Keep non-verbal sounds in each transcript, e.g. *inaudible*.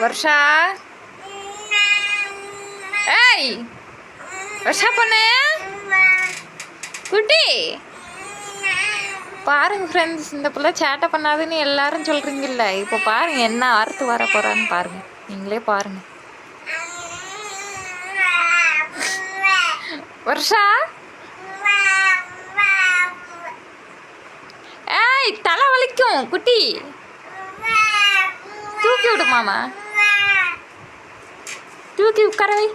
வர்ஷா ஏய் வர்ஷா பொண்ணு குட்டி பாருங்க ஃப்ரெண்ட்ஸ் இந்த பிள்ளை சேட்டை பண்ணாதுன்னு எல்லாரும் சொல்கிறீங்கல்ல இப்போ பாருங்க என்ன ஆர்த்து வர போகிறான்னு பாருங்க நீங்களே பாருங்க வருஷா ஏய் தலை வலிக்கும் குட்டி தூக்கி விடு மாமா தூக்கி உட்கார வை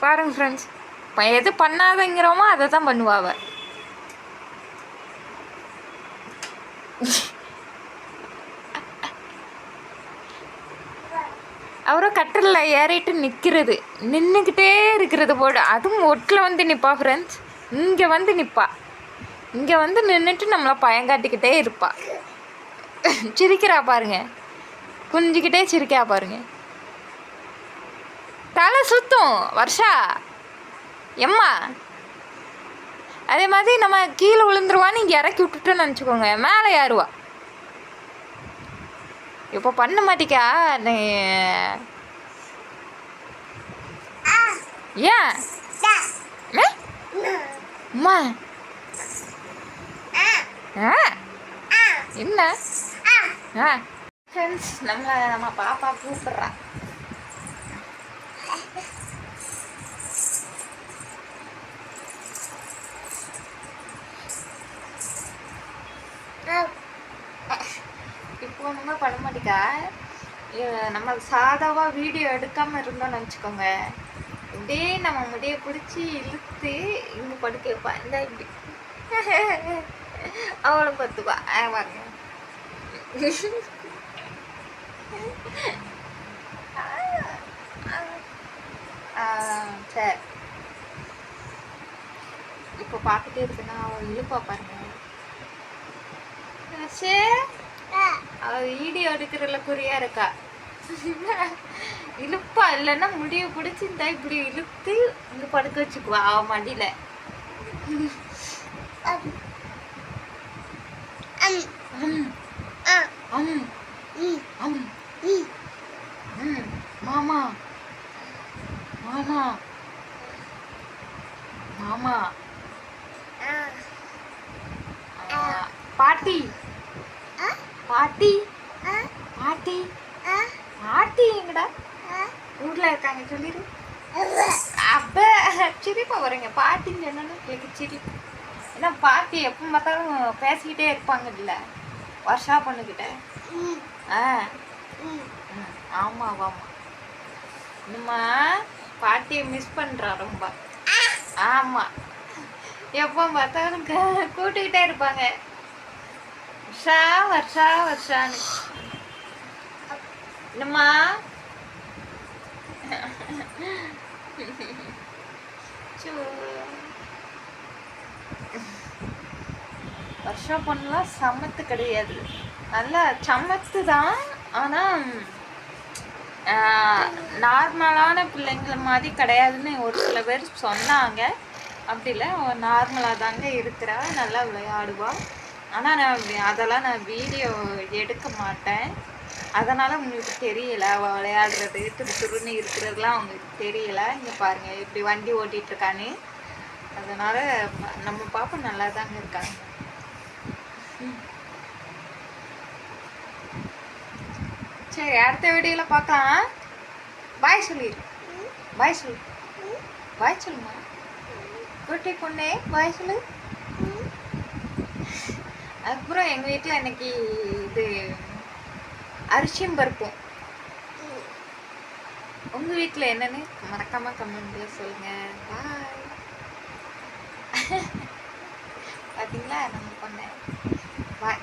பாருங்க ஃப்ரெண்ட்ஸ் எது பண்ணாதங்கிறோமோ அதை தான் பண்ணுவாவ அவரும் கட்டலில் ஏறிட்டு நிற்கிறது நின்றுக்கிட்டே இருக்கிறது போடு அதுவும் ஒட்டில் வந்து நிற்பா ஃப்ரெண்ட்ஸ் இங்கே வந்து நிற்பா இங்கே வந்து நின்றுட்டு நம்மளை பயங்காட்டிக்கிட்டே இருப்பா. சிரிக்கிறா பாருங்க. குஞ்சிக்கிட்டே சிரிக்கா பாருங்க. தலை சுத்தும் வருஷா. எம்மா. அதே மாதிரி நம்ம கீழே விழுந்துருவான்னு இங்கே இறக்கி விட்டுட்டோன்னு நினச்சிக்கோங்க. மேலே ஏறுவா. இப்போ பண்ண மாட்டிக்கா நீ? ஏன்? அம்மா. என்ன? ஃப்ரெண்ட்ஸ் நம்மளை நம்ம பாப்பா கூப்பிட்றா. இப்போ ஒன்றுமே பண்ண மாட்டேக்கா. இ- நம்ம சாதாவாக வீடியோ எடுக்காமல் இருந்தோம்னு வச்சுக்கோங்க. இப்படியே நம்ம முடியை பிடிச்சி இழுத்து இங்கே படுக்க வைப்பா இந்த இப்படி. அவளை பார்த்துப்பா. வாங்க. சரி. இப்போ பார்த்துட்டே இருக்குன்னா அவள் இழுப்பா பாருங்க. சரி அவ வீடியோ எடுக்கிறதுல குறியா இருக்கா? இழுப்பா இல்லைன்னா முடிய பிடிச்சி இந்த இப்படி இழுத்து இங்க படுக்க வச்சுக்குவா அவ மடியில. மாமா. மாமா. மாமா. ஆ, பாட்டி. பாட்டி. பாட்டி. பாட்டி. எங்கடா? ஊரில் இருக்காங்க சொல்லிடு அப்போ சிரிப்பாக வரீங்க பாட்டின்னு சொன்னா எனக்கு சிரிப்பு ஏன்னா பாட்டி எப்போ பார்த்தாலும் பேசிக்கிட்டே இருப்பாங்க இல்லை வருஷா பொண்ணுக்கிட்ட ஆ. ஆமாம் ஆமாம் ஆமா. பாட்டியை மிஸ் பண்ணுறா ரொம்ப. ஆமாம் எப்போ பார்த்தாலும் கூட்டிக்கிட்டே இருப்பாங்க. வருஷா வருஷா வருஷான்னு. என்னம்மா *laughs* வருஷா பொண்ணுலாம் சமத்து கிடையாது. நல்லா சமத்து தான் ஆனால் நார்மலான பிள்ளைங்களை மாதிரி கிடையாதுன்னு ஒரு சில பேர் சொன்னாங்க. அப்படி இல்லை நார்மலாக தாங்க இருக்கிறா நல்லா விளையாடுவாள் ஆனால் நான் அதெல்லாம் நான் வீடியோ எடுக்க மாட்டேன். அதனால் உங்களுக்கு தெரியல விளையாடுறது துரு துருன்னு இருக்கிறதுலாம் அவங்களுக்கு தெரியல. இங்கே பாருங்கள் இப்படி வண்டி ஓட்டிகிட்டு இருக்கான்னு அதனால் நம்ம பாப்பா நல்லா தாங்க இருக்காங்க சரி அடுத்த வீடியோவில் பார்க்கலாம் பாய் சொல்லிடு பாய் சொல்லு. பாய் சொல்லுமா? குட்டி பொண்ணே பாய் சொல்லு. அதுக்கப்புறம் எங்கள் வீட்டில் இன்னைக்கு இது அரிசியும் பருப்பும். உங்கள் வீட்டில் என்னன்னு மறக்காம கமெண்ட்ல சொல்லுங்கள் *laughs* பாய் பார்த்தீங்களா நம்ம பொண்ணு. பாய்